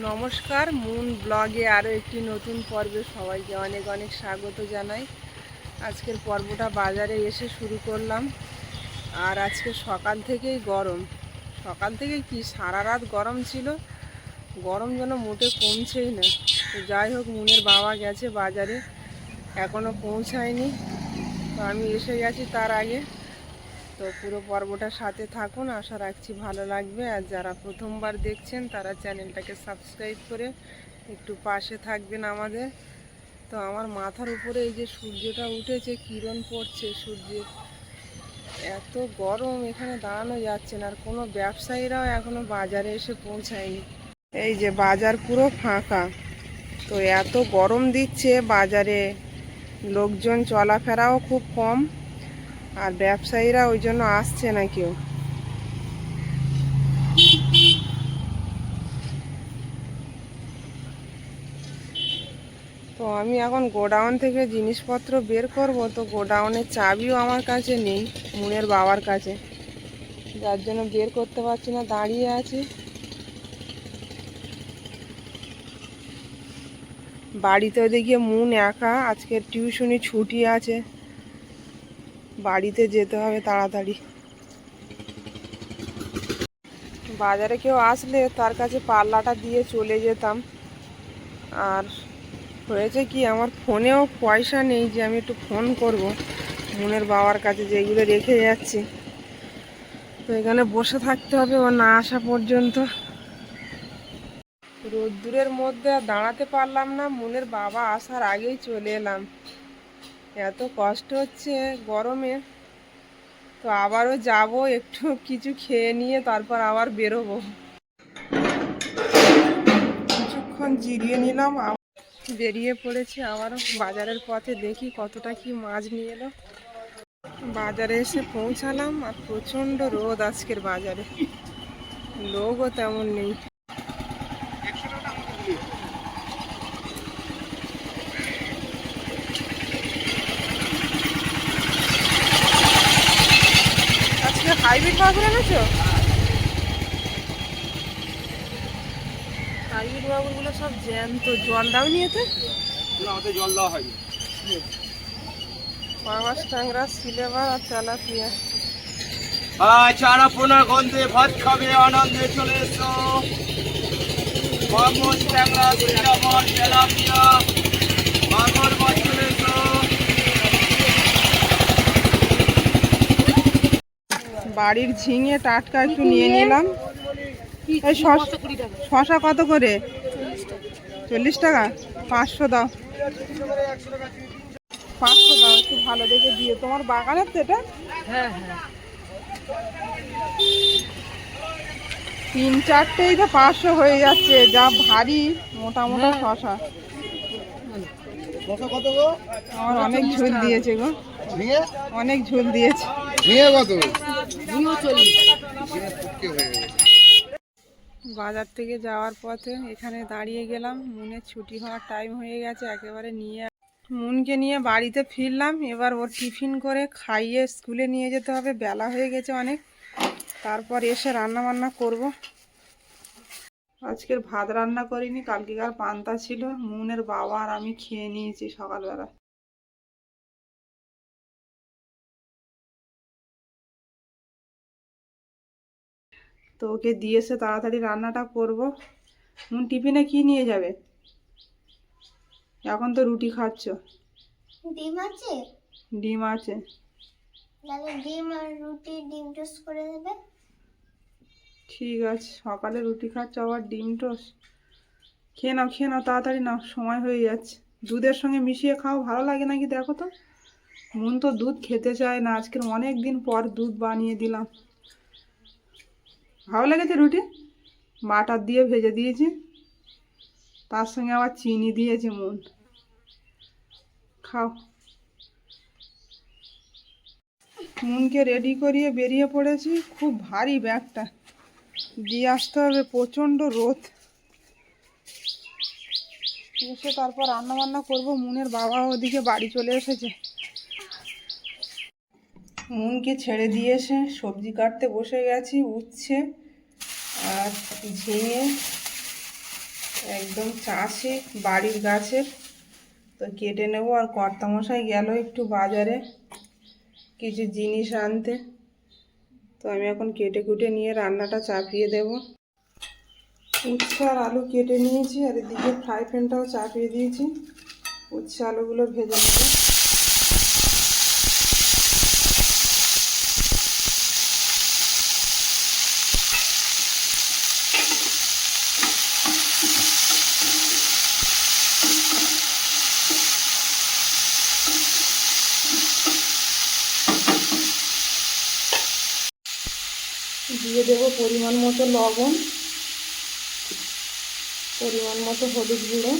নমস্কার, মুন ব্লগে আরও একটি নতুন পর্বে সবাইকে অনেক অনেক স্বাগত জানাই। আজকের পর্বটা বাজারে এসে শুরু করলাম। আর আজকে সকাল থেকেই গরম। সকাল থেকে কি সারা রাত গরম ছিল? গরম যেন মোটে কমছেই না। তো যাই হোক, মুনের বাবা গেছে বাজারে। এখনও পৌঁছায়নি। তো আমি এসে গেছি তার আগে। তো পুরো পর্বটার সাথে থাকুন, আশা রাখছি ভালো লাগবে। আর যারা প্রথমবার দেখছেন, তারা চ্যানেলটাকে সাবস্ক্রাইব করে একটু পাশে থাকবেন আমাদের। তো আমার মাথার উপরে এই যে সূর্যটা উঠেছে, কিরণ পড়ছে সূর্যের এত গরম, এখানে দাঁড়ানো যাচ্ছে না। আর কোনো ব্যবসায়ীরাও এখনও বাজারে এসে পৌঁছায়নি। এই যে বাজার পুরো ফাঁকা। তো এত গরম দিচ্ছে বাজারে। লোকজন চলাফেরাও খুব কম। আর ব্যবসায়ীরা ওই জন্য আসছে না কেউ। তো আমি এখন গোডাউন থেকে জিনিসপত্র বের করব, তো গোডাউনের চাবিও আমার কাছে নেই মুনের বাবার কাছে। যার জন্য বের করতে পারছি না, দাঁড়িয়ে আছি। বাড়িতে ওদিকে মুন একা, আজকে টিউশনি ছুটি আছে। বাড়িতে যেতে হবে তাড়াতাড়ি। বাজারে কেউ আসলে তার কাছে পাল্লাটা দিয়ে চলে যেতাম। আর হয়েছে কি, আমার ফোনেও পয়সা নেই যে আমি একটু ফোন করব। মনের বাবার কাছে যেগুলো রেখে যাচ্ছি। তো এখানে বসে থাকতে হবে ও না আসা পর্যন্ত। রোদ্দুরের মধ্যে দাঁড়াতে পারলাম না, মনের বাবা আসার আগেই চলে এলাম। এত কষ্ট হচ্ছে গরমে তো আবারও যাব, একটু কিছু খেয়ে নিয়ে তারপর আবার বেরোবো। কিছুক্ষণ জিরিয়ে নিলাম বেরিয়ে পড়েছি আবারও। বাজারের পথে দেখি কতটা কি মাছ নিয়ে এলো। বাজারে এসে পৌঁছালাম, আর প্রচণ্ড রোদ আজকের বাজারে। লোকও তেমন নেই আজকে মাগুর এনেছো? হাইব্রিড মাগুরগুলো সব জ্যান্ত। জল দাও নিয়েতে আমাদের জল দেওয়া হয়নি। পাঙাশ ট্যাংরা সিলেভার আর তেলাপিয়া চারা পোনা গন্ধে ভাত খাবে আনন্দে চলে এসো। ট্যাংরা সিলামন তেলাপিয়া মাগুর মাছ চলে এসো বাড়ির ঝিঙে টাটকা একটু নিয়ে নিলাম। এই শশা কত করে? চল্লিশ টাকা। পাঁচশো দাও। পাঁচশো দাও একটু ভালো দেখে দিয়ে তোমার বাগানের তো এটা? হ্যাঁ হ্যাঁ। তিন চারটেই তো পাঁচশো হয়ে যাচ্ছে। যা ভারী মোটা মোটা শশা কত কত গো? আমার অনেক ঝোল দিয়েছে গো। অনেক ঝোল দিয়েছে। বাজার থেকে যাওয়ার পথে এখানে দাঁড়িয়ে গেলাম। মুনের ছুটি হওয়ার টাইম হয়ে গেছে, একেবারে নিয়ে মুনকে নিয়ে বাড়িতে ফিরলাম। এবার ওর টিফিন করে খাইয়ে স্কুলে নিয়ে যেতে হবে। বেলা হয়ে গেছে অনেক। তারপর এসে রান্না বান্না করব। আজকের ভাত রান্না করিনি কালকেকার পান্তা ছিল। মুনের বাবা আর আমি খেয়ে নিয়েছি সকালবেলা। তো ওকে দিয়ে এসে তাড়াতাড়ি রান্নাটা করব। মুন টিফিনে কি নিয়ে যাবে? এখন তো রুটি খাচ্ছ। ডিম আছে? ডিম আছে। তাহলে ডিম আর রুটি ডিম টোস্ট করে দেবে? ঠিক আছে সকালে রুটি খাচ্ছ আবার ডিম টোস্ট? খেয়ে নাও খেয়ে নাও তাড়াতাড়ি নাও সময় হয়ে যাচ্ছে। দুধের সঙ্গে মিশিয়ে খাও ভালো লাগে নাকি দেখো তো? মন তো দুধ খেতে চায় না আজকের অনেক দিন পর দুধ বানিয়ে দিলাম। ভালো লেগেছে রুটি? বাটার দিয়ে ভেজে দিয়েছি। তার সঙ্গে আবার চিনি দিয়েছে মন খাও। মনকে রেডি করিয়ে বেরিয়ে পড়েছি। খুব ভারী ব্যাগটা। দিয়ে আসতে হবে প্রচণ্ড রোদ। এসে তারপর রান্না বান্না করব। মুনের বাবা ওদিকে বাড়ি চলে এসেছে। মুনকে ছেড়ে দিয়ে এসে সবজি কাটতে বসে গেছি উঠছে আর ঝিঙে, একদম চাষি বাড়ির গাছের। তো কেটে নেব আর কর্তামশাই গেল একটু বাজারে কিছু জিনিস আনতে। তো আমি এখন কেটে কুটে নিয়ে রান্নাটা চাপিয়ে দেব। উচ্ছে আর আলু কেটে নিয়েছি আর এদিকে ফ্রাই প্যানটাও চাপিয়ে দিয়েছি। উচ্ছে আলুগুলো ভেজে নেব। দিয়ে দেবো পরিমাণ মতো লবণ পরিমাণ মতো হলুদ গুঁড়ো।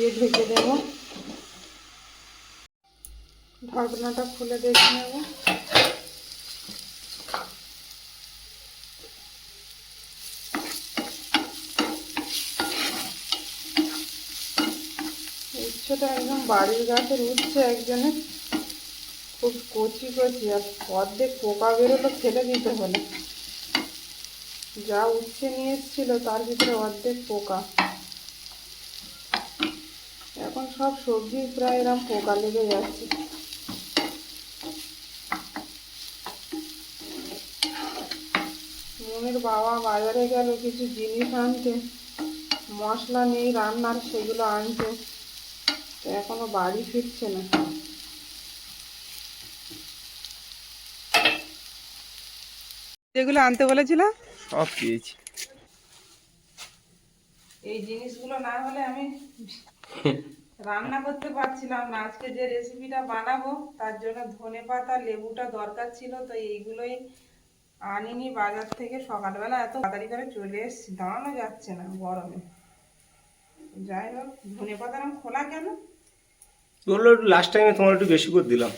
দিয়ে ঢেকে দেব ঢাকনাটা খুলে দেখে নেব। উচ্ছেটা একদম বাড়ির গাছের উচ্ছে একজনের খুব কচি কচি আর অর্ধেক পোকা বেরোলো, ফেলে দিতে হলো। যা উচ্ছে নিয়ে এসেছিল, তার ভিতরে অর্ধেক পোকা এখন সব সবজি প্রায় এরকম পোকা লেগে যাচ্ছে। মনের বাবা বাজারে গেল কিছু জিনিস আনতে। মশলা নেই রান্নার সেগুলো আনতে। তো এখনও বাড়ি ফিরছে না। যেগুলো আনতে বলেছিলাম সব পেয়েছি এই জিনিসগুলো না হলে আমি রান্না করতে পারছিলাম না। আজকে যে রেসিপিটা বানাবো তার জন্য ধনে পাতা লেবুটা দরকার ছিল তো এইগুলোই আনিনি বাজার থেকে সকালবেলা। এত তাড়াতাড়ি করে চলে এসেছি দাঁড়ানো যাচ্ছে না গরমে। যাই হোক ধনে পাতা রকম খোলা কেন? বলল একটু লাস্ট টাইমে তোমার একটু বেশি করে দিলাম।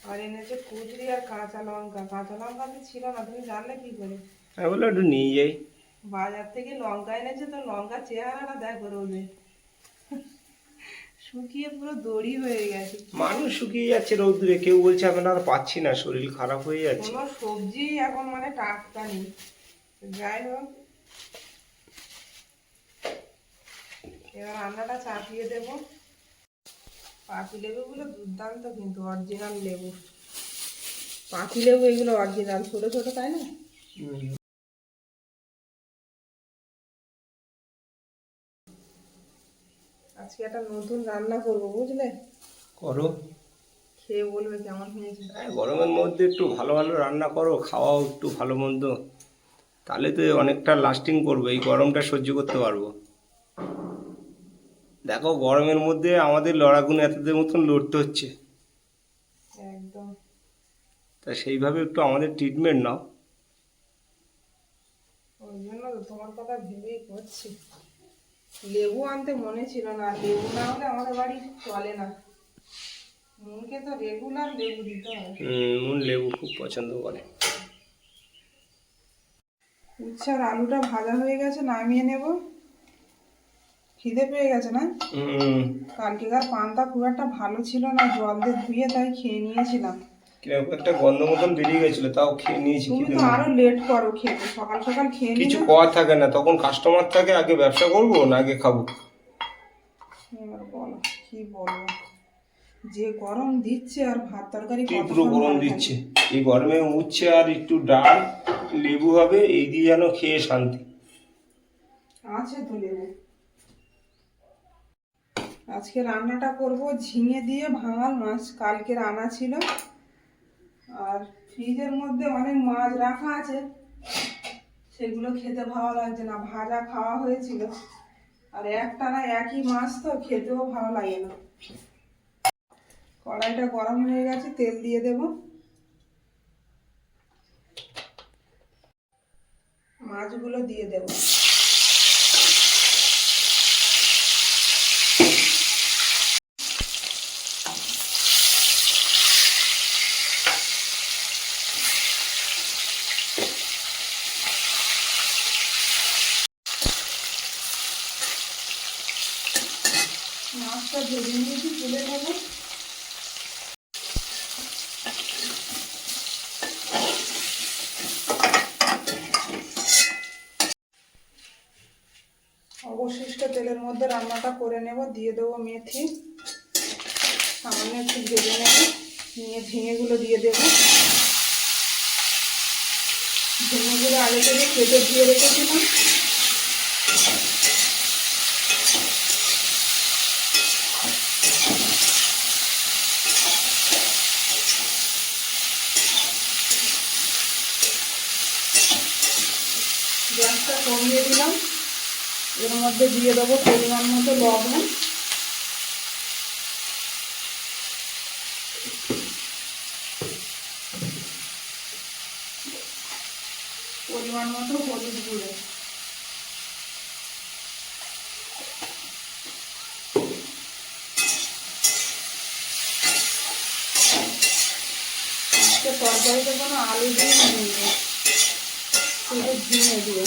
আর এনেছে কুচরি আর কাঁচা লঙ্কা কাঁচা লঙ্কা তো ছিল না তুমি জানলে কি করে? আমি বলল একটু নিয়ে যাই। বাজার থেকে লঙ্কা এনেছে তো লঙ্কা চেহারাটা দেখো রোদে। শুকিয়ে পুরো দড়ি হয়ে গেছে। মানুষ শুকিয়ে যাচ্ছে রৌদ্রে কেউ বলছে এখন আর পাচ্ছি না শরীর খারাপ হয়ে যাচ্ছে। কোনো সবজি এখন মানে টাটকা নেই। যাই হোক। এবার রান্নাটা চাপিয়ে দেব। পাতি লেবুগুলো দুর্দান্ত কিন্তু অরিজিনাল লেবু। পাতি লেবু এগুলো অরিজিনাল ছোট ছোট তাই না? আজকে একটা নতুন রান্না করব বুঝলে? করো। খেয়ে বলবে কেমন হয়েছে। হ্যাঁ, গরমের মধ্যে একটু ভালো ভালো রান্না করো খাওয়াও একটু ভালো মন্দ। তাহলে তো অনেকটা লাস্টিং করবে এই গরমটা সহ্য করতে পারব। দেখো গরমের মধ্যে আমাদের লড়াগুন এতদের মতন লড়তে হচ্ছে। একদম। তা সেইভাবে একটু আমাদের ট্রিটমেন্ট নাও। ওই জন্য তো তোমার কথা ভেবেই করছি। লেবু আনতে মনে ছিল না লেবু না হলে আমাদের বাড়ি চলে না। মুখে তো রেগুলার লেবু দিতে হয়। উম, নুন লেবু খুব পছন্দ করে। উচ্ছে আর আলুটা ভাজা হয়ে গেছে নামিয়ে নেব। খিদে পেয়ে গেছে না? কালকেকার পান্তা খুব একটা ভালো ছিল না জল দিয়ে ধুয়ে তাই খেয়ে নিয়েছিলাম। কীরকম একটা গন্ধ মতন বেরিয়ে গেছিল তাও খেয়ে নিয়েছি তুমি তো আরও লেট করো খেতে সকাল সকাল খেয়ে কিছু নিলে করা থাকে না তখন কাস্টমার থাকে আগে ব্যবসা করব না আগে খাব। এবার বলো কি বলব? যে গরম দিচ্ছে আর ভাত তরকারি তীব্র গরম দিচ্ছে। এই গরমে উচ্ছে আর একটু ডাল লেবু হবে এই দিয়ে যেন খেয়ে শান্তি। আছে তো লেবু। আজকে রান্নাটা করব ঝিঙে দিয়ে ভাঙাল মাছ কালকের আনা ছিল। আর ফ্রিজের মধ্যে অনেক মাছ রাখা আছে। সেগুলো খেতে ভালো লাগছে না, ভাজা খাওয়া হয়েছিল। আর একটানা একই মাছ তো খেতেও ভালো লাগে না। কড়াইটা গরম হয়ে গেছে, তেল দিয়ে দেব। মাছগুলো দিয়ে দেব দিয়েছি তুলে নেব অবশিষ্ট তেলের মধ্যে রান্নাটা করে নেব, দিয়ে দেবো মেথি। সামান্য একটু ভেজে নেব, নিয়ে ঝিঙেগুলো দিয়ে দেবো। ঝিঙেগুলো আগে থেকে কেটে দিয়ে রেখেছিলাম। গ্যাসটা কমিয়ে দিলাম। এর মধ্যে দিয়ে দেবো পরিমাণ মতো লবণ। পরিমাণ মতো হলুদ গুঁড়ো। তরকারিতে কোনো আলু দিয়ে নিয়ে শুধু ঝিঙে দিয়ে।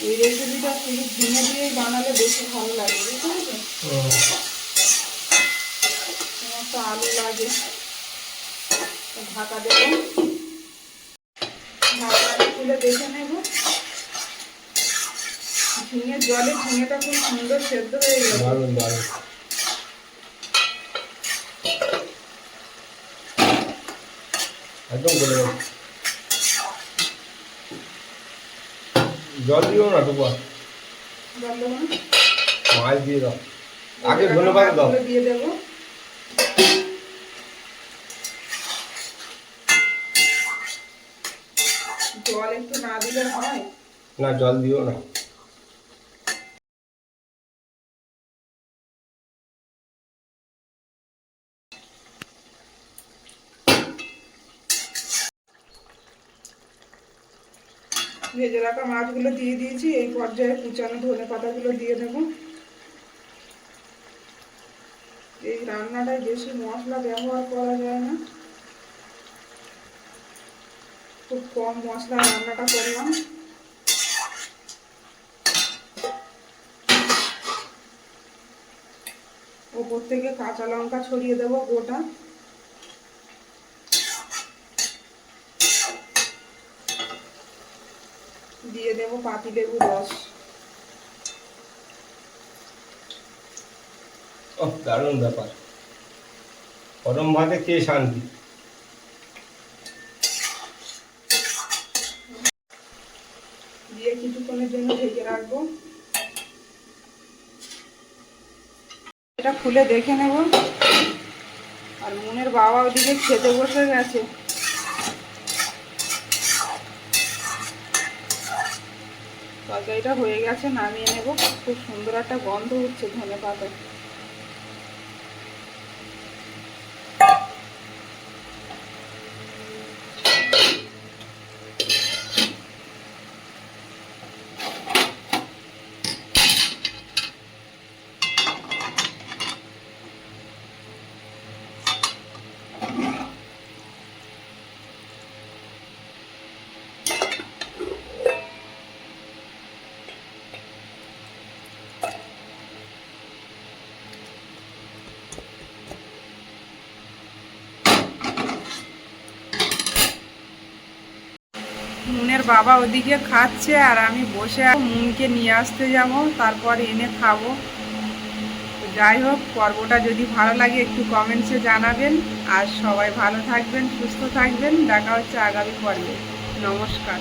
এই রেসিপিটা শুধু ঝিঙে দিয়েই বানালে বেশি ভালো লাগে বুঝতে পেরেছ? তোমার তো আলু লাগে। ঢাকা দেবো। ঢাকাটা খুলে দেখে নেব। ঝিঙের জলে ঝিঙেটা খুব সুন্দর সেদ্ধ হয়ে দারুণ দারুণ। একদম গলে জল দিও না না? মাছ দিয়ে দাও। আগে ধনে পাতা দাও। দিয়ে দেবো জল একটু না দিলে হয়? না জল দিও না। ভেজে রাখা মাছগুলো দিয়ে দিয়েছি, এই পর্যায়ে কুচানো ধনে পাতাগুলো দিয়ে দেবো। এই রান্নাটায় বেশি মশলা ব্যবহার করা যায় না। খুব কম মশলা রান্নাটা করলাম। ওপর থেকে কাঁচা লঙ্কা ছড়িয়ে দেবো গোটা। দিয়ে দেবো পাতিলেবুর রস। দারুণ ব্যাপার। গরম ভাতে খেয়ে শান্তি। দিয়ে কিছুক্ষণের জন্য ঢেকে রাখব। এটা খুলে দেখে নেব। আর মনের বাবা ওদিকে খেতে বসে গেছে। তরকারিটা হয়ে গেছে নামিয়ে নেব। খুব সুন্দর একটা গন্ধ হচ্ছে ধনে পাতা মুনের বাবা ওদিকে খাচ্ছে আর আমি বসে। মুনকে নিয়ে আসতে যাব, তারপর এনে খাব। যাই হোক, পর্বটা যদি ভালো লাগে একটু কমেন্টসে জানাবেন। আর সবাই ভালো থাকবেন, সুস্থ থাকবেন। দেখা হচ্ছে আগামী পর্বে। নমস্কার।